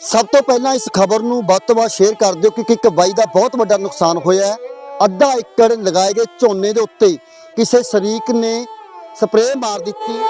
ਸਭ ਤੋਂ ਪਹਿਲਾਂ ਇਸ ਖਬਰ ਨੂੰ ਵੱਧ ਤੋਂ ਵੱਧ ਸ਼ੇਅਰ ਕਰ ਦਿਓ, ਕਿਉਂਕਿ ਇੱਕ ਬਾਈ ਦਾ ਬਹੁਤ ਵੱਡਾ ਨੁਕਸਾਨ ਹੋਇਆ ਹੈ। ਅੱਧਾ ਏਕੜ ਲਗਾਏ ਗਏ ਝੋਨੇ ਦੇ ਉੱਤੇ ਕਿਸੇ ਸ਼ਰੀਕ ਨੇ ਸਪਰੇਅ ਮਾਰ ਦਿੱਤੀ। ਉਸ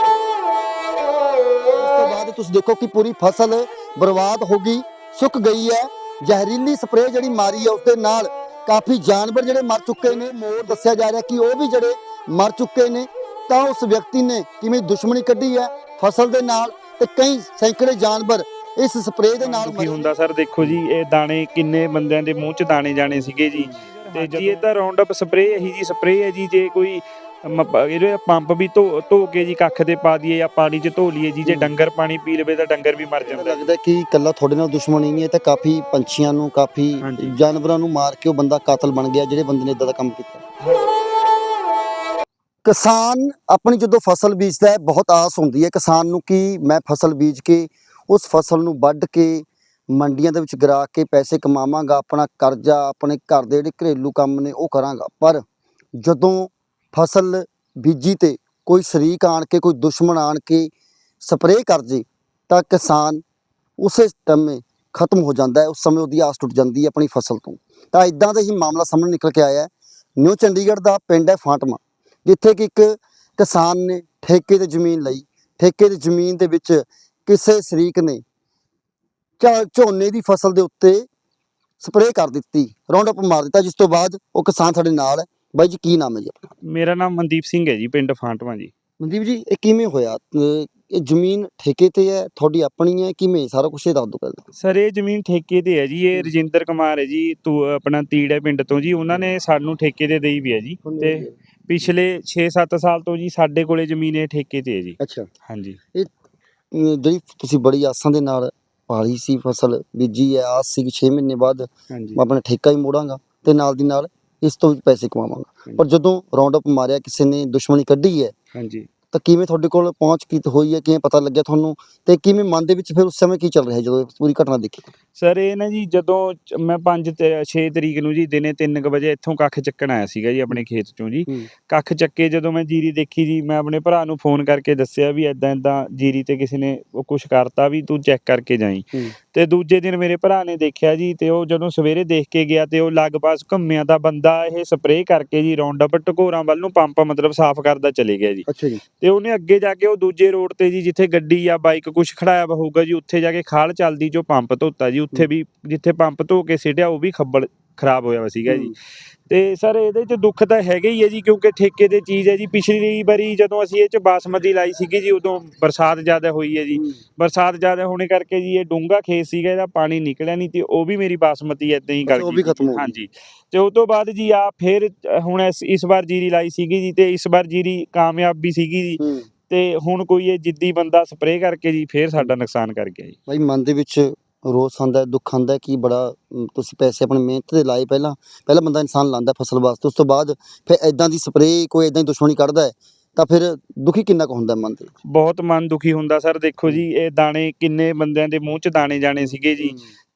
ਤੋਂ ਬਾਅਦ ਤੁਸੀਂ ਦੇਖੋ ਕਿ ਪੂਰੀ ਫਸਲ ਬਰਬਾਦ ਹੋ ਗਈ, ਸੁੱਕ ਗਈ ਹੈ। ਜ਼ਹਿਰੀਲੀ ਸਪਰੇਅ ਜਿਹੜੀ ਮਾਰੀ ਹੈ, ਉਸਦੇ ਨਾਲ ਕਾਫੀ ਜਾਨਵਰ ਜਿਹੜੇ ਮਰ ਚੁੱਕੇ ਨੇ। ਮੋਰ ਦੱਸਿਆ ਜਾ ਰਿਹਾ ਕਿ ਉਹ ਵੀ ਜਿਹੜੇ ਮਰ ਚੁੱਕੇ ਨੇ, ਤਾਂ ਉਸ ਵਿਅਕਤੀ ਨੇ ਕਿਵੇਂ ਦੁਸ਼ਮਣੀ ਕੱਢੀ ਹੈ ਫਸਲ ਦੇ ਨਾਲ ਤੇ ਕਈ ਸੈਂਕੜੇ ਜਾਨਵਰ ਇਸ ਸਪਰੇਅ ਦੇ ਨਾਲ ਮਰੇ ਹੁੰਦਾ ਸਰ ਦੇਖੋ ਜੀ ਇਹ ਦਾਣੇ ਕਿੰਨੇ ਬੰਦਿਆਂ ਦੇ ਮੂੰਹ 'ਚ ਦਾਣੇ ਜਾਣੇ ਸੀਗੇ ਜੀ ਤੇ ਜੀ ਇਹ ਤਾਂ ਰਾਉਂਡ ਅਪ ਸਪਰੇਅ ਇਹੀ ਜੀ ਸਪਰੇਅ ਹੈ ਜੀ ਜੇ ਕੋਈ ਮ- ਇਹਦੇ ਪੰਪ ਵੀ ਧੋ ਧੋ ਕੇ ਜੀ ਕੱਖ ਤੇ ਪਾ ਦਈਏ ਜਾਂ ਪਾਣੀ 'ਚ ਧੋ ਲਈਏ ਜੀ ਜੇ। ਡੰਗਰ ਪਾਣੀ ਪੀ ਲਵੇ ਤਾਂ ਡੰਗਰ ਵੀ ਮਰ ਜਾਂਦਾ ਲੱਗਦਾ ਕਿ ਇਕੱਲਾ ਤੁਹਾਡੇ ਨਾਲ ਦੁਸ਼ਮਣੀ ਨਹੀਂ ਹੈ ਤਾਂ ਕਾਫੀ ਪੰਛੀਆਂ ਨੂੰ ਕਾਫੀ ਹਾਂਜੀ। ਜਾਨਵਰਾਂ ਨੂੰ ਮਾਰ ਕੇ ਉਹ ਬੰਦਾ ਕਾਤਲ ਬਣ ਗਿਆ ਜਿਹੜੇ ਬੰਦੇ ਨੇ ਇਦਾਂ ਦਾ ਕੰਮ ਕੀਤਾ ਕਿਸਾਨ ਆਪਣੀ ਜਦੋਂ ਫਸਲ ਬੀਜਦਾ ਹੈ ਬਹੁਤ ਆਸ ਹੁੰਦੀ ਹੈ ਕਿਸਾਨ ਨੂੰ ਕਿ ਮੈਂ ਫਸਲ ਬੀਜ ਕੇ ਉਸ ਫਸਲ ਨੂੰ ਵੱਢ ਕੇ ਮੰਡੀਆਂ ਦੇ ਵਿੱਚ ਗਰਾ ਕੇ ਪੈਸੇ ਕਮਾਵਾਂਗਾ, ਆਪਣਾ ਕਰਜ਼ਾ, ਆਪਣੇ ਘਰ ਦੇ ਜਿਹੜੇ ਘਰੇਲੂ ਕੰਮ ਨੇ ਉਹ ਕਰਾਂਗਾ। ਪਰ ਜਦੋਂ ਫਸਲ ਬੀਜੀ ਤੇ ਕੋਈ ਸ਼ਰੀਕ ਆਣ ਕੇ, ਕੋਈ ਦੁਸ਼ਮਣ ਆਣ ਕੇ ਸਪਰੇਅ ਕਰ ਜੇ, ਤਾਂ ਕਿਸਾਨ ਉਸੇ ਸਮੇਂ ਖਤਮ ਹੋ ਜਾਂਦਾ ਹੈ। ਉਸ ਸਮੇਂ ਉਹਦੀ ਆਸ ਟੁੱਟ ਜਾਂਦੀ ਹੈ ਆਪਣੀ ਫਸਲ ਤੋਂ। ਤਾਂ ਇਦਾਂ ਦਾ ਹੀ ਮਾਮਲਾ ਸਾਹਮਣੇ ਨਿਕਲ ਕੇ ਆਇਆ ਹੈ। ਨਿਊ ਚੰਡੀਗੜ੍ਹ ਦਾ ਪਿੰਡ ਹੈ ਫਾਟਮਾ, ਜਿੱਥੇ ਕਿ ਇੱਕ ਕਿਸਾਨ ਨੇ ਠੇਕੇ ਤੇ ਜ਼ਮੀਨ ਲਈ। ਠੇਕੇ ਦੀ ਜ਼ਮੀਨ ਦੇ ਵਿੱਚ ਕਿਸੇ ਸ਼ਰੀਕ ਨੇ ਝੋਨੇ ਦੀ ਫਸਲ ਦੇ ਉੱਤੇ ਸਪਰੇਅ ਕਰ ਦਿੱਤੀ ਰਾਉਂਡ ਅਪ ਮਾਰ ਦਿੱਤਾ ਜਿਸ ਤੋਂ ਬਾਅਦ ਉਹ ਕਿਸਾਨ ਸਾਡੇ ਨਾਲ ਹੈ। ਬਾਈ ਜੀ ਕੀ ਨਾਮ ਹੈ ਜੀ ਆਪਣਾ? ਮੇਰਾ ਨਾਮ ਮਨਦੀਪ ਸਿੰਘ ਹੈ ਜੀ ਪਿੰਡ ਫਾਂਟਵਾ ਜੀ। ਮਨਦੀਪ ਜੀ ਇਹ ਕਿਵੇਂ ਹੋਇਆ? ਇਹ ਜ਼ਮੀਨ ਠੇਕੇ ਤੇ ਹੈ ਤੁਹਾਡੀ ਆਪਣੀ ਹੈ ਕਿਵੇਂ ਸਾਰਾ ਕੁਝ ਇਹ ਦੱਸ ਦਿਓ ਪਹਿਲਾਂ। ਸਰ ਇਹ ਜ਼ਮੀਨ ਠੇਕੇ ਤੇ ਹੈ ਜੀ ਇਹ ਰਜਿੰਦਰ ਕੁਮਾਰ ਹੈ ਜੀ ਤੂੰ ਆਪਣਾ ਤੀੜਾ ਪਿੰਡ ਤੋਂ ਜੀ ਉਹਨਾਂ ਨੇ ਸਾਨੂੰ ਠੇਕੇ ਤੇ ਦੇਈ ਵੀ ਹੈ ਜੀ। ਤੇ ਪਿਛਲੇ 6-7 ਸਾਲ ਤੋਂ ਜੀ ਸਾਡੇ ਕੋਲੇ ਜ਼ਮੀਨ ਇਹ ਠੇਕੇ ਤੇ ਹੈ ਜੀ। ਅੱਛਾ। ਹਾਂਜੀ। ਅਹ ਜਿਹੜੀ ਤੁਸੀਂ ਬੜੀ ਆਸਾਂ ਦੇ ਨਾਲ ਪਾਲੀ ਸੀ ਫਸਲ ਬੀਜੀ ਹੈ ਆਸ ਸੀ ਕਿ 6 ਮਹੀਨੇ ਬਾਅਦ। ਹਾਂਜੀ। ਮੈਂ ਆਪਣਾ ਠੇਕਾ ਹੀ ਮੋੜਾਂਗਾ ਤੇ ਨਾਲ ਦੀ ਨਾਲ ਇਸ ਤੋਂ ਵੀ ਪੈਸੇ ਕਮਾਵਾਂਗਾ। ਪਰ ਜਦੋਂ ਰਾਉਂਡ ਅਪ ਮਾਰਿਆ ਕਿਸੇ ਨੇ ਦੁਸ਼ਮਣੀ ਕੱਢੀ ਹੈ ਹਾਂਜੀ। ਤਾਂ ਕਿਵੇਂ ਤੁਹਾਡੇ ਕੋਲ ਪਹੁੰਚ ਕੀ ਹੋਈ ਹੈ ਕਿਵੇਂ ਪਤਾ ਲੱਗਿਆ ਤੁਹਾਨੂੰ ਤੇ ਕਿਵੇਂ ਮਨ ਦੇ ਵਿੱਚ ਫਿਰ ਉਸ ਸਮੇਂ ਕੀ ਚੱਲ ਰਿਹਾ ਜਦੋਂ ਇਹ ਪੂਰੀ ਘਟਨਾ ਦੇਖੀ? ਸਰ ਇਹ ਨਾ ਜੀ ਜਦੋਂ ਚ- ਮੈਂ 5 ਤੇ 6 ਤਰੀਕ ਨੂੰ ਜੀ ਦਿਨੇ 3 ਵਜੇ ਇੱਥੋਂ ਕੱਖ ਚੱਕਣ ਆਇਆ ਸੀਗਾ ਜੀ ਆਪਣੇ ਖੇਤ ਚੋਂ ਜੀ। ਹੂੰ। ਕੱਖ ਚੱਕੇ ਜਦੋਂ ਮੈਂ ਜੀਰੀ ਦੇਖੀ ਜੀ ਮੈਂ ਆਪਣੇ ਭਰਾ ਨੂੰ ਫੋਨ ਕਰਕੇ ਦੱਸਿਆ ਵੀ ਐਦਾਂ ਐਦਾਂ ਜੀਰੀ ਤੇ ਕਿਸੇ ਨੇ ਉਹ ਕੁਝ ਕਰਤਾ ਵੀ ਤੂੰ ਚੈੱਕ ਕਰਕੇ ਜਾਈ। ਹੂੰ। ਤੇ ਦੂਜੇ ਦਿਨ ਮੇਰੇ ਭਰਾ ਨੇ ਦੇਖਿਆ ਜੀ ਤੇ ਉਹ ਜਦੋਂ ਸਵੇਰੇ ਦੇਖ ਕੇ ਗਿਆ ਤੇ ਉਹ ਲਗਭਗ ਘੁੰਮਿਆਂ ਦਾ ਬੰਦਾ ਇਹ ਸਪਰੇਅ ਕਰਕੇ ਜੀ ਰੌਂਡ ਅਪ ਟਕੋਰਾਂ ਵੱਲ ਨੂੰ ਪੰਪ ਮਤਲਬ ਸਾਫ਼ ਕਰਦਾ ਚਲੇ ਗਿਆ ਜੀ। ਅੱਛਾ ਜੀ। ਤੇ ਉਹਨੇ ਅੱਗੇ ਜਾ ਕੇ ਉਹ ਦੂਜੇ ਰੋਡ ਤੇ ਜੀ ਜਿੱਥੇ ਗੱਡੀ ਜਾਂ ਬਾਈਕ ਕੁਝ ਖੜਾਇਆ ਹੋਊਗਾ ਜੀ ਉੱਥੇ ਜਾ ਕੇ ਖਾਲ ਚੱਲਦੀ ਜੋ ਪੰਪ ਧੋਤਾ ਜੀ ਉੱਥੇ। ਵੀ ਜਿੱਥੇ ਪੰਪ ਧੋ ਕੇ ਸਿੱਟਿਆ ਉਹ ਵੀ ਖੱਬਲ ਖਰਾਬ ਹੋਇਆ ਵਾ ਸੀਗਾ ਜੀ। ਤੇ ਸਰ ਇਹਦੇ ਚ ਦੁੱਖ ਤਾਂ ਹੈਗਾ ਹੀ ਹੈ ਜੀ ਕਿਉਂਕਿ ਠੇਕੇ ਦੇ ਚੀਜ਼ ਹੈ ਜੀ। ਪਿਛਲੀ ਵਾਰੀ ਜਦੋਂ ਅਸੀਂ ਇਹ ਚ ਬਾਸਮਤੀ ਲਾਈ ਸੀਗੀ ਜੀ ਉਦੋਂ ਬਰਸਾਤ ਜ਼ਿਆਦਾ ਹੋਈ ਹੈ ਜੀ। ਬਰਸਾਤ ਜ਼ਿਆਦਾ ਹੋਣੇ ਕਰਕੇ ਜੀ ਇਹ ਡੂੰਗਾ ਖੇਤ ਸੀਗਾ ਇਹਦਾ ਪਾਣੀ ਨਿਕਲਿਆ ਨਹੀਂ ਤੇ ਉਹ ਵੀ ਮੇਰੀ ਬਾਸਮਤੀ ਏਦਾਂ ਹੀ ਗਲ ਉਹ ਗਈ ਵੀ ਸੀ। ਖਤਮ ਹੋ ਗਈ। ਹਾਂਜੀ। ਤੇ ਉਸ ਤੋਂ ਬਾਅਦ ਜੀ ਆ ਫਿਰ ਹੁਣ ਇਸ ਇਸ ਵਾਰ ਜੀਰੀ ਲਾਈ ਸੀਗੀ ਜੀ ਤੇ ਇਸ ਵਾਰ ਜੀਰੀ ਕਾਮਯਾਬ ਵੀ ਸੀਗੀ ਜੀ। ਤੇ ਹੁਣ ਕੋਈ ਇਹ ਜਿੱਦੀ ਬੰਦਾ ਸਪਰੇਅ ਕਰਕੇ ਜੀ ਫੇਰ ਸਾਡਾ ਨੁਕਸਾਨ ਕਰ ਗਿਆ ਜੀ। ਭਾਈ ਮਨ ਦੇ ਵਿੱਚ ਰੋਸ ਆਉਂਦਾ ਹੈ, ਦੁੱਖ ਆਉਂਦਾ ਹੈ ਕਿ ਬੜਾ ਤੁਸੀਂ ਪੈਸੇ ਆਪਣੀ ਮਿਹਨਤ ਦੇ ਲਾਏ ਪਹਿਲਾਂ ਪਹਿਲਾਂ ਬੰਦਾ ਇਨਸਾਨ ਲਾਉਂਦਾ ਫਸਲ ਵਾਸਤੇ ਉਸ ਤੋਂ ਬਾਅਦ ਫਿਰ ਐਦਾਂ ਦੀ ਸਪਰੇਅ ਕੋਈ ਐਦਾਂ ਦੀ ਦੁਸ਼ਮਣੀ ਕੱਢਦਾ ਹੈ ਤਾਂ ਫਿਰ ਦੁਖੀ ਕਿੰਨਾ ਕੁ ਹੁੰਦਾ ਮਨ ਦੇ ਵਿੱਚ? ਬਹੁਤ ਮਨ ਦੁਖੀ ਹੁੰਦਾ ਸਰ ਦੇਖੋ ਜੀ ਇਹ ਦਾਣੇ ਕਿੰਨੇ ਬੰਦਿਆਂ ਦੇ ਮੂੰਹ 'ਚ ਦਾਣੇ ਜਾਣੇ ਸੀਗੇ ਜੀ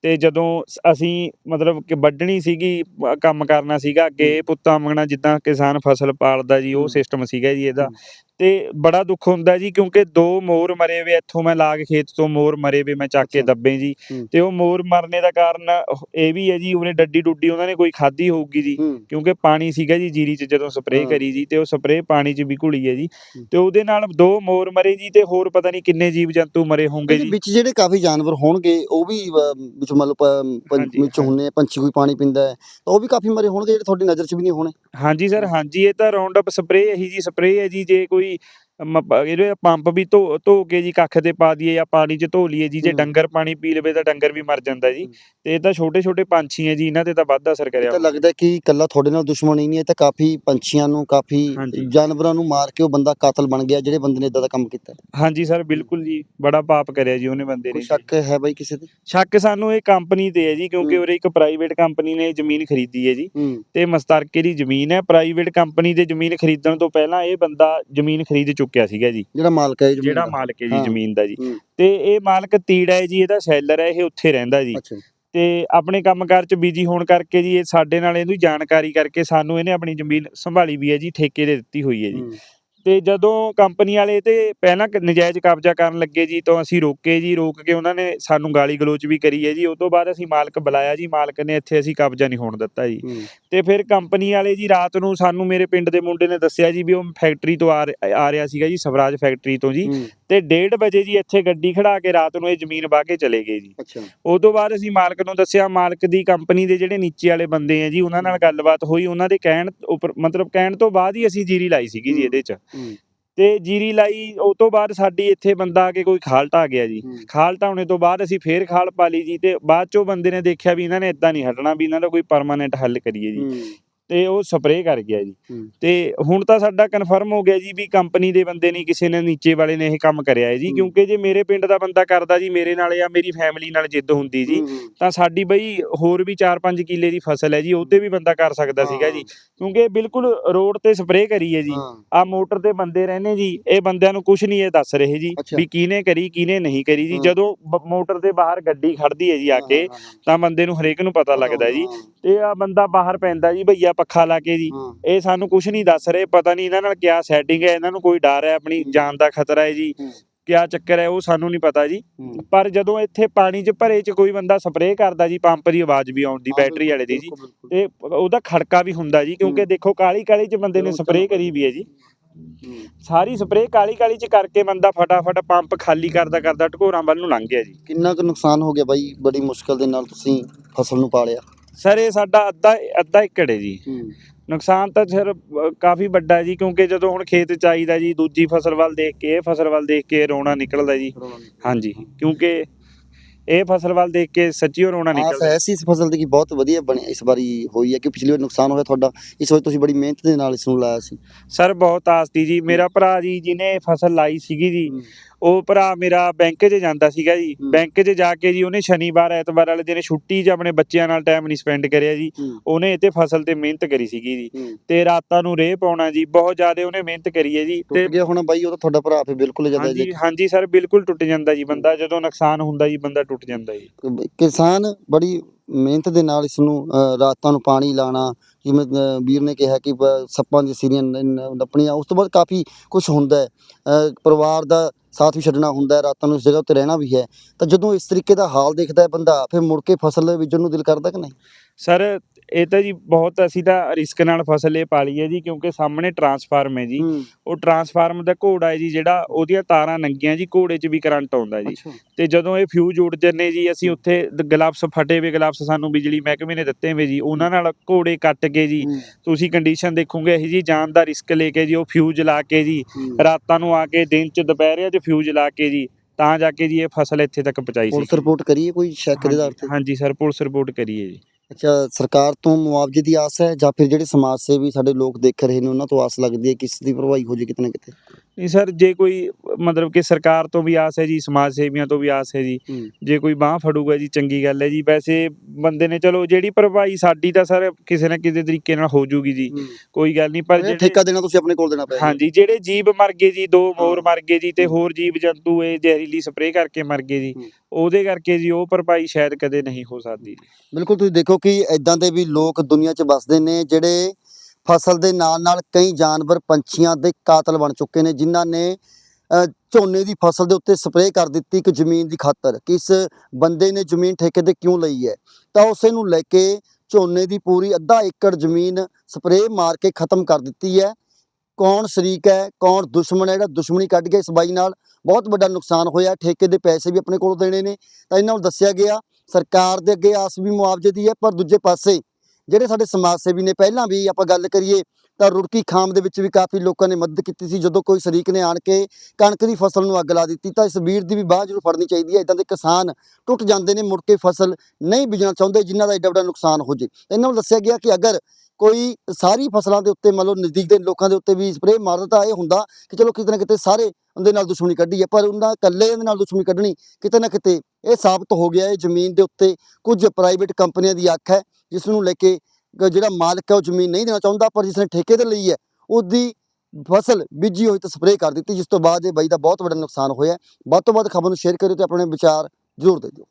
ਤੇ ਜਦੋਂ ਅਸੀਂ ਮਤਲਬ ਕਿ ਵੱਢਣੀ ਸੀਗੀ ਕੰਮ ਕਰਨਾ ਸੀਗਾ ਅੱਗੇ ਪੁੱਤਾਂ ਮੰਗਣਾ ਜਿੱਦਾਂ ਕਿਸਾਨ ਫਸਲ ਪਾਲਦਾ ਜੀ ਉਹ। ਸਿਸਟਮ ਸੀਗਾ ਜੀ ਇਹਦਾ। ਤੇ ਬੜਾ ਦੁੱਖ ਹੁੰਦਾ ਜੀ ਕਿਉਂਕਿ ਦੋ ਮੋਰ ਮਰੇ ਵੇ ਇੱਥੋਂ ਮੈਂ ਲਾਗ ਖੇਤ ਤੋਂ ਮੋਰ ਮਰੇ ਵੇ ਮੈਂ ਚੱਕ ਕੇ। ਦੱਬੇ ਜੀ। ਤੇ ਉਹ ਮੋਰ ਮਰਨੇ ਦਾ ਕਾਰਨ ਇਹ ਵੀ ਹੈ ਜੀ ਉਹਨੇ ਡੱਡੀ ਡੁੱਡੀ ਉਹਨਾਂ ਨੇ ਕੋਈ ਖਾਧੀ ਹੋਊਗੀ ਜੀ ਕਿਉਂਕਿ ਪਾਣੀ ਸੀਗਾ ਜੀ ਜੀਰੀ 'ਚ ਜਦੋਂ ਸਪਰੇਅ। ਕਰੀ ਜੀ ਤੇ ਉਹ ਸਪਰੇਅ ਪਾਣੀ 'ਚ ਵੀ ਘੁਲੀ ਹੈ ਜੀ। ਤੇ ਉਹਦੇ ਨਾਲ ਦੋ ਮੋਰ ਮਰੇ ਜੀ ਤੇ ਹੋਰ ਪਤਾ ਨਹੀਂ ਕਿੰਨੇ ਜੀਵ ਜੰਤੂ ਮਰੇ ਹੋਣਗੇ ਜੀ ਵਿੱਚ ਜਿਹੜੇ ਕਾਫੀ ਜਾਨਵਰ ਹੋਣਗੇ ਉਹ ਵੀ ਵਿੱਚ ਹਾਂਜੀ, ਵਿੱਚ। ਹੁੰਨੇ ਪੰਛੀ ਕੋਈ ਪਾਣੀ ਪੀਂਦਾ ਹੈ ਤਾਂ ਉਹ ਵੀ ਕਾਫੀ ਮਰੇ ਹੋਣਗੇ ਜਿਹੜੇ ਤੁਹਾਡੀ ਨਜ਼ਰ 'ਚ ਵੀ ਨਹੀਂ ਹੋਣੇ ਹਾਂਜੀ ਸਰ ਹਾਂਜੀ ਇਹ ਤਾਂ ਰਾਉਂਡ ਅਪ ਸਪਰੇਅ ਇਹੀ ਜੀ ਸਪਰੇਅ ਹੈ ਜੀ ਜੇ ਕੋਈ be ਮ- ਪ- ਇਹਦੇ ਪੰਪ ਵੀ ਧੋ ਧੋ ਕੇ ਜੀ ਕੱਖ ਤੇ ਪਾ ਦਈਏ ਜਾਂ ਪਾਣੀ 'ਚ ਧੋ ਲਈਏ ਜੀ ਜੇ ਹੂੰ। ਡੰਗਰ ਪਾਣੀ ਪੀ ਲਵੇ ਤਾਂ ਡੰਗਰ ਵੀ ਮਰ ਜਾਂਦਾ ਜੀ ਹੂੰ। ਤੇ ਇਹ ਤਾਂ ਛੋਟੇ ਛੋਟੇ ਪੰਛੀ ਹੈ ਜੀ ਇਹਨਾਂ ਤੇ ਤਾਂ ਵੱਧ ਅਸਰ ਇਹ ਕਰਿਆ ਤਾਂ ਲੱਗਦਾ ਕਿ ਇਕੱਲਾ ਤੁਹਾਡੇ ਨਾਲ ਦੁਸ਼ਮਣੀ ਨਹੀਂ ਹੈ ਤਾਂ ਕਾਫੀ ਪੰਛੀਆਂ ਨੂੰ ਕਾਫੀ ਹਾਂਜੀ। ਜਾਨਵਰਾਂ ਨੂੰ ਮਾਰ ਕੇ ਉਹ ਬੰਦਾ ਕਾਤਲ ਬਣ ਗਿਆ ਜਿਹੜੇ ਬੰਦੇ ਨੇ ਇਦਾਂ ਦਾ ਕੰਮ ਕੀਤਾ ਹੈ। ਹਾਂਜੀ ਸਰ ਬਿਲਕੁਲ ਜੀ ਬੜਾ ਪਾਪ ਕਰਿਆ ਜੀ ਉਹਨੇ ਬੰਦੇ ਨੇ ਕੋਈ ਜੀ। ਸ਼ੱਕ ਹੈ ਬਾਈ ਕਿਸੇ ਤੇ ਸ਼ੱਕ ਸਾਨੂੰ ਇਹ ਕੰਪਨੀ ਤੇ ਹੈ ਜੀ ਕਿਉਂਕਿ ਹੂੰ। ਉਰੇ ਇੱਕ ਪ੍ਰਾਈਵੇਟ ਕੰਪਨੀ ਨੇ ਜ਼ਮੀਨ ਖਰੀਦੀ ਹੈ ਜੀ ਹੂੰ ਤੇ ਮਸਤਰਕੇ ਦੀ ਜ਼ਮੀਨ ਹੈ ਪ੍ਰਾਈਵੇਟ ਕੰਪਨੀ ਦੇ ਜ਼ਮੀਨ ਖਰੀਦਣ ਤੋਂ ਪਹਿਲਾਂ ਇਹ ਬੰਦਾ ਜ਼ਮੀਨ ਖਰੀਦ ਚੁੱਕਿਆ ਸੀਗਾ ਜੀ ਜਿਹੜਾ ਮਾਲਕ ਹੈ ਜਿਹੜਾ। ਮਾਲਕ ਹੈ ਜੀ। ਜ਼ਮੀਨ ਦਾ ਜੀ। ਤੇ ਇਹ ਮਾਲਕ ਤੀੜਾ ਹੈ ਜੀ ਇਹਦਾ ਸੈਲਰ ਹੈ ਇਹ ਉੱਥੇ ਰਹਿੰਦਾ ਜੀ ਤੇ ਆਪਣੇ ਕੰਮਕਾਰ ਚ ਬਿਜ਼ੀ ਹੋਣ ਕਰਕੇ ਜੀ ਇਹ ਸਾਡੇ ਨਾਲ ਇਹਨੂੰ ਜਾਣਕਾਰੀ ਕਰਕੇ ਸਾਨੂੰ ਇਹਨੇ ਆਪਣੀ ਜ਼ਮੀਨ ਸੰਭਾਲੀ ਵੀ ਹੈ ਜੀ ਠੇਕੇ ਦੇ ਦਿੱਤੀ ਹੋਈ ਹੈ ਜੀ। ਤੇ ਜਦੋਂ ਕੰਪਨੀ ਵਾਲੇ ਤੇ ਪਹਿਲਾਂ ਕ- ਨਜਾਇਜ਼ ਕਬਜ਼ਾ ਕਰਨ ਲੱਗੇ ਜੀ ਤਾਂ ਅਸੀਂ ਰੋਕੇ ਜੀ ਰੋਕ ਕੇ ਉਹਨਾਂ ਨੇ ਸਾਨੂੰ ਗਾਲੀ ਗਲੋਚ ਵੀ ਕਰੀ ਹੈ ਜੀ। ਉਸ ਤੋਂ ਬਾਅਦ ਅਸੀਂ ਮਾਲਕ ਬੁਲਾਇਆ ਜੀ ਮਾਲਕ ਨੇ ਇੱਥੇ ਅਸੀਂ ਕਬਜ਼ਾ ਨਹੀਂ ਹੋਣ ਦਿੱਤਾ ਜੀ। ਤੇ ਫਿਰ ਕੰਪਨੀ ਵਾਲੇ ਜੀ ਰਾਤ ਨੂੰ ਸਾਨੂੰ ਮੇਰੇ ਪਿੰਡ ਦੇ ਮੁੰਡੇ ਨੇ ਦੱਸਿਆ ਜੀ ਵੀ ਉਹ ਫੈਕਟਰੀ ਤੋਂ ਆ ਰ- ਆ ਰਿਹਾ ਸੀਗਾ ਜੀ ਸਵਰਾਜ ਫੈਕਟਰੀ ਤੋਂ ਜੀ। ਤੇ 1:30 ਵਜੇ ਜੀ ਇੱਥੇ ਗੱਡੀ ਖੜਾ ਕੇ ਰਾਤ ਨੂੰ ਇਹ ਜ਼ਮੀਨ ਵਾਹ ਕੇ ਚਲੇ ਗਏ ਜੀ। ਅੱਛਾ। ਉਸ ਤੋਂ ਬਾਅਦ ਅਸੀਂ ਮਾਲਕ ਨੂੰ ਦੱਸਿਆ ਮਾਲਕ ਦੀ ਕੰਪਨੀ ਦੇ ਜਿਹੜੇ ਨੀਚੇ ਵਾਲੇ ਬੰਦੇ ਆ ਜੀ ਉਹਨਾਂ ਨਾਲ ਗੱਲਬਾਤ ਹੋਈ ਉਹਨਾਂ ਦੇ ਕਹਿਣ ਉੱਪਰ ਮਤਲਬ ਕਹਿਣ ਤੋਂ ਬਾਅਦ ਹੀ ਅਸੀਂ ਜੀਰੀ ਲਾਈ ਸੀਗੀ ਜੀ। ਇਹਦੇ 'ਚ। ਤੇ ਜੀਰੀ ਲਾਈ ਉਸ ਤੋਂ ਬਾਅਦ ਸਾਡੀ ਇੱਥੇ ਬੰਦਾ ਆ ਕੇ ਕੋਈ ਖਾਲ ਢਾ ਗਿਆ ਜੀ। ਖਾਲ ਢਾਉਣੇ ਤੋਂ ਬਾਅਦ ਅਸੀਂ ਫੇਰ ਖਾਲ ਪਾ ਲਈ ਜੀ ਤੇ ਬਾਅਦ ਚੋਂ ਬੰਦੇ ਨੇ ਦੇਖਿਆ ਵੀ ਇਹਨਾਂ ਨੇ ਇਦਾਂ ਨਹੀਂ ਹਟਣਾ ਵੀ ਇਹਨਾਂ ਦਾ ਕੋਈ ਪਰਮਾਨੈਂਟ ਹੱਲ ਕਰੀਏ ਜੀ। ਤੇ ਉਹ ਸਪਰੇਅ ਕਰ ਗਿਆ ਜੀ। ਤੇ ਹੁਣ ਤਾਂ ਸਾਡਾ ਕਨਫਰਮ ਹੋ ਗਿਆ ਜੀ ਵੀ ਕੰਪਨੀ ਦੇ ਬੰਦੇ ਨਹੀਂ ਕਿਸੇ ਨੇ ਨੀਚੇ ਵਾਲੇ ਨੇ ਇਹ ਕੰਮ ਕਰਿਆ ਹੈ। ਜੀ। ਕਿਉਂਕਿ ਜੇ ਮੇਰੇ ਪਿੰਡ ਦਾ ਬੰਦਾ ਕਰਦਾ ਜੀ ਮੇਰੇ ਨਾਲ ਜਾਂ ਮੇਰੀ ਫੈਮਿਲੀ ਨਾਲ ਜਿੱਦ ਹੁੰਦੀ ਜੀ ਤਾਂ ਸਾਡੀ ਬਈ ਹੋਰ ਵੀ 4-5 ਕਿੱਲੇ ਦੀ ਫਸਲ ਹੈ ਜੀ ਉਹਤੇ ਵੀ ਬੰਦਾ ਕਰ ਸਕਦਾ ਸੀਗਾ ਜੀ। ਕਿਉਂਕਿ ਬਿਲਕੁਲ ਰੋਡ ਤੇ ਸਪਰੇਅ ਕਰੀ ਹੈ ਜੀ। ਆ ਮੋਟਰ ਤੇ ਬੰਦੇ ਰਹਿੰਦੇ ਜੀ ਇਹ ਬੰਦਿਆਂ ਨੂੰ ਕੁਝ ਨਹੀਂ ਇਹ ਦੱਸ ਰਹੇ ਜੀ। ਵੀ ਕਿਹਨੇ ਕਰੀ ਕਿਹਨੇ ਨਹੀਂ ਕਰੀ ਜੀ। ਜਦੋਂ ਮੋਟਰ ਦੇ ਬਾਹਰ ਗੱਡੀ ਖੜਦੀ ਹੈ ਜੀ ਆ ਕੇ ਤਾਂ ਬੰਦੇ ਨੂੰ ਹਰੇਕ ਨੂੰ ਪਤਾ ਲੱਗਦਾ ਜੀ। ਤੇ ਆ ਬੰਦਾ ਬਾਹਰ ਪੈਂਦਾ ਜੀ ਭਈਆ ਪੱਖਾ ਲਾ ਕੇ ਜੀ। ਇਹ ਸਾਨੂੰ ਕੁਝ ਨਹੀਂ ਦੱਸ ਰਹੇ ਪਤਾ ਨਹੀਂ ਇਹਨਾਂ ਨਾਲ ਕਿਆ ਸੈਟਿੰਗ ਹੈ ਇਹਨਾਂ ਨੂੰ ਕੋਈ ਡਰ ਹੈ ਆਪਣੀ ਜਾਨ ਦਾ ਖਤਰਾ ਹੈ ਜੀ। ਹੂੰ। ਕਿਆ ਚੱਕਰ ਹੈ ਉਹ ਸਾਨੂੰ ਨਹੀਂ ਪਤਾ ਜੀ। ਪਰ ਜਦੋਂ ਇੱਥੇ ਪਾਣੀ 'ਚ ਭਰੇ 'ਚ ਕੋਈ ਬੰਦਾ ਸਪਰੇਅ ਕਰਦਾ ਜੀ ਪੰਪ ਦੀ ਆਵਾਜ਼ ਵੀ ਆਉਂਦੀ ਬੈਟਰੀ ਵਾਲੇ ਦੀ ਜੀ। ਤੇ ਉਹਦਾ ਖੜਕਾ ਵੀ ਹੁੰਦਾ ਜੀ ਕਿਉਂਕਿ ਹੂੰ। ਦੇਖੋ ਕਾਲੀ ਕਾਲੀ 'ਚ ਬੰਦੇ ਨੇ ਚਲੋ, ਸਪਰੇਅ ਚਲੋ। ਕਰੀ ਵੀ ਹੈ ਜੀ। ਸਾਰੀ ਸਪਰੇਅ ਕਾਲੀ ਕਾਲੀ 'ਚ ਕਰਕੇ ਬੰਦਾ ਫਟਾਫਟ ਪੰਪ ਖਾਲੀ ਕਰਦਾ ਕਰਦਾ ਢਕੋਰਾਂ ਵੱਲ ਨੂੰ ਲੰਘ ਗਿਆ ਜੀ। ਕਿੰਨਾ ਕੁ ਨੁਕਸਾਨ ਹੋ ਗਿਆ ਬਾਈ ਬੜੀ ਮੁਸ਼ਕਲ ਦੇ ਨਾਲ ਤੁਸੀਂ ਫਸਲ ਨੂੰ ਪਾਲਿਆ? ਸਰ ਇਹ ਸਾਡਾ ਅੱਧਾ ਅੱਧਾ ਏਕੜ ਹੈ ਜੀ। ਨੁਕਸਾਨ ਤਾਂ ਸਰ ਕਾਫੀ ਵੱਡਾ ਹੈ ਜੀ ਕਿਉਂਕਿ ਜਦੋਂ ਹੁਣ ਖੇਤ ਚ ਆਈਦਾ ਜੀ ਦੂਜੀ ਫਸਲ ਵੱਲ ਦੇਖ ਕੇ ਇਹ ਫਸਲ ਵੱਲ ਦੇਖ ਕੇ ਰੋਣਾ ਨਿਕਲਦਾ ਜੀ। ਹਾਂਜੀ ਕਿਉਂਕਿ ਇਹ ਫਸਲ ਵੱਲ ਦੇਖ ਕੇ ਸੱਚੀ ਓ ਰੋਣਾ ਆਸ ਨਿਕਲਦਾ। ਹੈ ਸੀ ਇਸ ਫਸਲ ਦੀ ਕਿ ਬਹੁਤ ਵਧੀਆ ਬਣੀ ਇਸ ਵਾਰੀ ਹੋਈ ਹੈ ਕਿ ਪਿਛਲੀ ਵਾਰ ਨੁਕਸਾਨ ਹੋਇਆ ਤੁਹਾਡਾ ਇਸ ਵਾਰ ਤੁਸੀਂ ਬੜੀ ਮਿਹਨਤ ਦੇ ਨਾਲ ਇਸ ਨੂੰ ਲਾਇਆ ਸੀ। ਸਰ ਬਹੁਤ ਆਸ ਤੀ ਜੀ। ਮੇਰਾ ਭਰਾ ਜੀ ਜਿਹਨੇ ਇਹ ਫਸਲ ਲਾਈ ਸੀਗੀ ਜੀ ਉਹ ਭਰਾ ਮੇਰਾ ਬੈਂਕ 'ਚ ਜਾਂਦਾ ਸੀਗਾ ਜੀ। ਬੈਂਕ 'ਚ ਜਾ ਕੇ ਜੀ ਉਹਨੇ ਸ਼ਨੀਵਾਰ ਐਤਵਾਰ ਵਾਲੇ ਦਿਨ ਛੁੱਟੀ 'ਚ ਆਪਣੇ ਬੱਚਿਆਂ ਨਾਲ ਟਾਈਮ ਨਹੀਂ ਸਪੈਂਡ ਕਰਿਆ ਜੀ। ਉਹਨੇ ਇਹ ਤੇ ਫਸਲ ਤੇ ਮਿਹਨਤ ਕਰੀ ਸੀਗੀ ਜੀ। ਤੇ ਰਾਤਾਂ ਨੂੰ ਰੇਹ ਪਾਉਣਾ ਜੀ ਬਹੁਤ ਜ਼ਿਆਦਾ ਉਹਨੇ ਮਿਹਨਤ ਕਰੀ ਹੈ ਜੀ। ਤੇ ਗਿਆ ਹੁਣ ਬਾਈ ਉਹ ਤਾਂ ਤੁਹਾਡਾ ਭਰਾ ਫੇ ਬਿਲਕੁਲ ਜ਼ਿਆਦਾ ਹਾਂਜੀ ਹਾਂਜੀ ਸਰ ਬਿਲਕੁਲ ਟੁੱਟ ਜਾਂਦਾ ਜੀ ਬੰਦਾ। ਜਦੋਂ ਨੁਕਸਾਨ ਹੁੰਦਾ ਜੀ ਬੰਦਾ ਟੁੱਟ ਜਾਂਦਾ ਜੀ। ਕਿਸਾਨ ਬੜੀ ਮਿਹਨਤ ਦੇ ਨਾਲ ਇਸ ਨੂੰ ਰਾਤਾਂ ਨੂੰ ਪਾਣੀ ਲਾਣਾ ਜਿਵੇਂ ਅ, ਵੀਰ ਨੇ ਕਿਹਾ ਕਿ ਬ- ਸੱਪਾਂ ਦੀ ਸੀਰੀਆਂ ਨੱਪਣੀਆਂ ਉਸ ਤੋਂ ਬਾਅਦ ਕਾਫੀ ਕੁਝ ਹੁੰਦਾ ਹੈ। ਅ, ਪਰਿਵਾਰ ਦਾ ਸਾਥ ਵੀ ਛੱਡਣਾ ਹੁੰਦਾ ਹੈ ਰਾਤਾਂ ਨੂੰ ਇਸ ਜਗ੍ਹਾ ਉੱਤੇ ਰਹਿਣਾ ਵੀ ਹੈ। ਤਾਂ ਜਦੋਂ ਇਸ ਤਰੀਕੇ ਦਾ ਹਾਲ ਦੇਖਦਾ ਹੈ ਬੰਦਾ ਫਿਰ ਮੁੜ ਕੇ ਫਸਲ ਬੀਜਣ ਨੂੰ ਦਿਲ ਕਰਦਾ ਕਿ ਨਹੀਂ? ਸਰ ਇਹ ਤਾਂ ਜੀ ਬਹੁਤ ਅਸੀਂ ਤਾਂ ਰਿਸਕ ਨਾਲ ਫਸਲ ਇਹ ਪਾਲੀ ਹੈ ਜੀ ਕਿਉਂਕਿ ਸਾਹਮਣੇ ਟਰਾਂਸਫਾਰਮ ਹੈ ਜੀ। ਉਹ ਟਰਾਂਸਫਾਰਮ ਦਾ ਘੋੜਾ ਹੈ ਜੀ ਜਿਹੜਾ ਉਹਦੀਆਂ ਤਾਰਾਂ ਨੰਗੀਆਂ ਜੀ ਘੋੜੇ 'ਚ ਵੀ ਕਰੰਟ ਆਉਂਦਾ ਜੀ। ਤੇ ਜਦੋਂ ਇਹ ਫਿਊਜ਼ ਉੱਡ ਜੰਨੇ ਜੀ ਅਸੀਂ ਉੱਥੇ ਗਲਵਸ ਫਟੇ ਹੋਏ ਗਲਵਸ ਸਾਨੂੰ ਬਿਜਲੀ ਮਹਿਕਮੇ ਨੇ ਦਿੱਤੇ ਹੋਏ ਜੀ। ਉਹਨਾਂ ਨਾਲ ਘੋੜੇ ਕੱਟ ਕੇ ਜੀ ਤੁਸੀਂ ਕੰਡੀਸ਼ਨ ਦੇਖੋਗੇ ਇਹ ਜੀ ਜਾਨ ਦਾ ਰਿਸਕ ਲੈ ਕੇ ਜੀ ਉਹ ਫਿਊਜ਼ ਲਾ ਕੇ ਜੀ ਰਾਤਾਂ ਨੂੰ ਆ ਕੇ ਦਿਨ 'ਚ ਦੁਪਹਿਰਿਆਂ 'ਚ ਫਿਊਜ਼ ਲਾ ਕੇ ਜੀ ਤਾਂ ਜਾ ਕੇ ਜੀ ਇਹ ਫਸਲ ਇੱਥੇ ਤੱਕ ਪਹੁੰਚਾਈ ਸੀ ਪੁਲਿਸ ਰਿਪੋਰਟ ਕਰੀਏ ਕੋਈ ਸ਼ੱਕ ਦੇ ਆਧਾਰ ਤੇ? ਹਾਂਜੀ ਸਰ ਪੁਲਿਸ ਰਿਪੋਰਟ ਕਰੀਏ ਜੀ। ਅੱਛਾ, ਸਰਕਾਰ ਤੋਂ ਮੁਆਵਜ਼ੇ ਦੀ ਆਸ ਹੈ ਜਾਂ ਫਿਰ ਜਿਹੜੇ ਸਮਾਜ ਸੇਵੀ ਸਾਡੇ ਲੋਕ ਦੇਖ ਰਹੇ ਨੇ, ਉਹਨਾਂ ਤੋਂ ਆਸ ਲੱਗਦੀ ਹੈ ਕਿ ਇਸ ਦੀ ਭਰਵਾਈ ਹੋ ਜੇ ਕਿਤੇ ਨਾ ਕਿਤੇ? ਨਹੀਂ ਸਰ ਜੇ ਕੋਈ ਮਤਲਬ ਕਿ ਸਰਕਾਰ ਤੋਂ ਵੀ ਆਸ ਹੈ ਜੀ ਸਮਾਜ ਸੇਵੀਆਂ ਤੋਂ ਵੀ ਆਸ ਹੈ ਜੀ ਜੇ ਕੋਈ ਬਾਹ ਫੜੂਗਾ ਜੀ ਚੰਗੀ ਗੱਲ ਹੈ ਜੀ ਵੈਸੇ ਬੰਦੇ ਨੇ ਚਲੋ ਜਿਹੜੀ ਭਰਪਾਈ ਸਾਡੀ ਤਾਂ ਸਰ ਕਿਸੇ ਨਾ ਕਿਸੇ ਤਰੀਕੇ ਨਾਲ ਹੋ ਜੂਗੀ ਜੀ ਕੋਈ ਗੱਲ ਨਹੀਂ ਪਰ ਜਿਹੜੇ ਠੇਕਾ ਦੇਣਾ ਤੁਸੀਂ ਆਪਣੇ ਕੋਲ ਦੇਣਾ ਪਏਗਾ ਹਾਂਜੀ ਜਿਹੜੇ ਜੀਵ ਮਰ ਗਏ ਜੀ ਦੋ ਮੋਰ। ਮਰ ਗਏ ਜੀ ਤੇ। ਹੋਰ ਜੀਵ ਜੰਤੂ ਇਹ ਜ਼ਹਿਰੀਲੀ ਸਪਰੇਅ ਕਰਕੇ ਮਰ ਗਏ ਜੀ। ਉਹਦੇ ਕਰਕੇ ਜੀ ਉਹ ਭਰਪਾਈ ਸ਼ਾਇਦ ਕਦੇ ਨਹੀਂ ਹੋ ਸਕਦੀ ਬਿਲਕੁਲ ਤੁਸੀਂ ਦੇਖੋ ਕਿ ਇਦਾਂ ਦੇ ਵੀ ਲੋਕ ਦੁਨੀਆ 'ਚ ਵੱਸਦੇ ਨੇ ਜਿਹੜੇ ਫਸਲ ਦੇ ਨਾਲ ਨਾਲ ਕਈ ਜਾਨਵਰ ਪੰਛੀਆਂ ਦੇ ਕਾਤਲ ਬਣ ਚੁੱਕੇ ਨੇ, ਜਿਨ੍ਹਾਂ ਨੇ ਝੋਨੇ ਦੀ ਫਸਲ ਦੇ ਉੱਤੇ ਸਪਰੇਅ ਕਰ ਦਿੱਤੀ ਕਿ ਜ਼ਮੀਨ ਦੀ ਖਾਤਰ। ਕਿ ਇਸ ਬੰਦੇ ਨੇ ਜ਼ਮੀਨ ਠੇਕੇ ਤੇ ਕਿਉਂ ਲਈ ਹੈ? ਤਾਂ ਉਸੇ ਨੂੰ ਲੈ ਕੇ ਝੋਨੇ ਦੀ ਪੂਰੀ ਅੱਧਾ ਏਕੜ ਜ਼ਮੀਨ ਸਪਰੇਅ ਮਾਰ ਕੇ ਖਤਮ ਕਰ ਦਿੱਤੀ ਹੈ। ਕੌਣ ਸ਼ਰੀਕ ਹੈ, ਕੌਣ ਦੁਸ਼ਮਣ ਹੈ, ਜਿਹੜਾ ਦੁਸ਼ਮਣੀ ਕੱਢ ਗਿਆ ਇਸ ਬਾਈ ਨਾਲ ਬਹੁਤ ਵੱਡਾ ਨੁਕਸਾਨ ਹੋਇਆ, ਠੇਕੇ ਦੇ ਪੈਸੇ ਵੀ ਆਪਣੇ ਕੋਲ ਦੇਣੇ ਨੇ। ਤਾਂ ਇਹਨਾਂ ਨੂੰ ਦੱਸਿਆ ਗਿਆ, ਸਰਕਾਰ ਦੇ ਅੱਗੇ ਆਸ ਵੀ ਮੁਆਵਜ਼ੇ ਦੀ ਹੈ, ਪਰ ਦੂਜੇ ਪਾਸੇ ਜਿਹੜੇ ਸਾਡੇ ਸਮਾਜ ਸੇਵੀ ਨੇ ਪਹਿਲਾਂ ਵੀ ਆਪਾਂ ਗੱਲ ਕਰੀਏ ਤਾਂ ਰੁੜਕੀ ਖਾਮ ਦੇ ਵਿੱਚ ਵੀ ਕਾਫੀ ਲੋਕਾਂ ਨੇ ਮਦਦ ਕੀਤੀ ਸੀ। ਜਦੋਂ ਕੋਈ ਸ਼ਰੀਕ ਨੇ ਆਣ ਕੇ ਕਣਕ ਦੀ ਫਸਲ ਨੂੰ ਅੱਗ ਲਾ ਦਿੱਤੀ ਤਾਂ ਇਸ ਵੀਰ ਦੀ ਵੀ ਬਾਹ ਜ਼ਰੂਰ ਫੜਨੀ ਚਾਹੀਦੀ ਹੈ। ਇਦਾਂ ਦੇ ਕਿਸਾਨ ਟੁੱਟ ਜਾਂਦੇ ਨੇ, ਮੁੜ ਕੇ ਫਸਲ ਨਹੀਂ ਬੀਜਣਾ ਚਾਹੁੰਦੇ, ਜਿਨ੍ਹਾਂ ਦਾ ਏਡਾ ਵੱਡਾ ਨੁਕਸਾਨ ਹੋ ਜੇ। ਇਹਨਾਂ ਨੂੰ ਦੱਸਿਆ ਗਿਆ ਕਿ ਅਗਰ ਕੋਈ ਸਾਰੀ ਫਸਲਾਂ ਦੇ ਉੱਤੇ ਮੰਨ ਲਓ ਨਜ਼ਦੀਕ ਦੇ ਲੋਕਾਂ ਦੇ ਉੱਤੇ ਵੀ ਸਪਰੇਅ ਮਾਰ ਦਿੱਤਾ, ਇਹ ਹੁੰਦਾ ਕਿ ਚਲੋ ਕਿਤੇ ਨਾ ਕਿਤੇ ਸਾਰੇ ਉਹਦੇ ਨਾਲ ਦੁਸ਼ਮਣੀ ਕੱਢੀ ਹੈ, ਪਰ ਉਹਨਾਂ ਇਕੱਲੇ ਦੇ ਨਾਲ ਦੁਸ਼ਮਣੀ ਕੱਢਣੀ ਕਿਤੇ ਨਾ ਕਿਤੇ ਇਹ ਸਾਬਤ ਹੋ ਗਿਆ ਹੈ ਜ਼ਮੀਨ ਦੇ ਉੱਤੇ। ਕੁਝ ਪ੍ਰਾਈਵੇਟ ਕੰਪਨੀਆਂ ਦੀ ਅੱਖ ਹੈ ਜਿਸ ਨੂੰ ਲੈ ਕੇ ਜਿਹੜਾ ਮਾਲਕ ਹੈ ਉਹ ਜ਼ਮੀਨ ਨਹੀਂ ਦੇਣਾ ਚਾਹੁੰਦਾ, ਪਰ ਜਿਸ ਨੇ ਠੇਕੇ ਤੇ ਲਈ ਹੈ, ਉਹਦੀ ਫਸਲ ਬੀਜੀ ਹੋਈ ਤਾਂ ਸਪਰੇਅ ਕਰ ਦਿੱਤੀ, ਜਿਸ ਤੋਂ ਬਾਅਦ ਇਹ ਬਾਈ ਦਾ ਬਹੁਤ ਵੱਡਾ ਨੁਕਸਾਨ ਹੋਇਆ ਵੱਧ ਤੋਂ ਵੱਧ ਖਬਰ ਨੂੰ ਸ਼ੇਅਰ ਕਰਿਓ ਤੇ ਆਪਣੇ ਵਿਚਾਰ ਜ਼ਰੂਰ ਦੇ ਦਿਓ।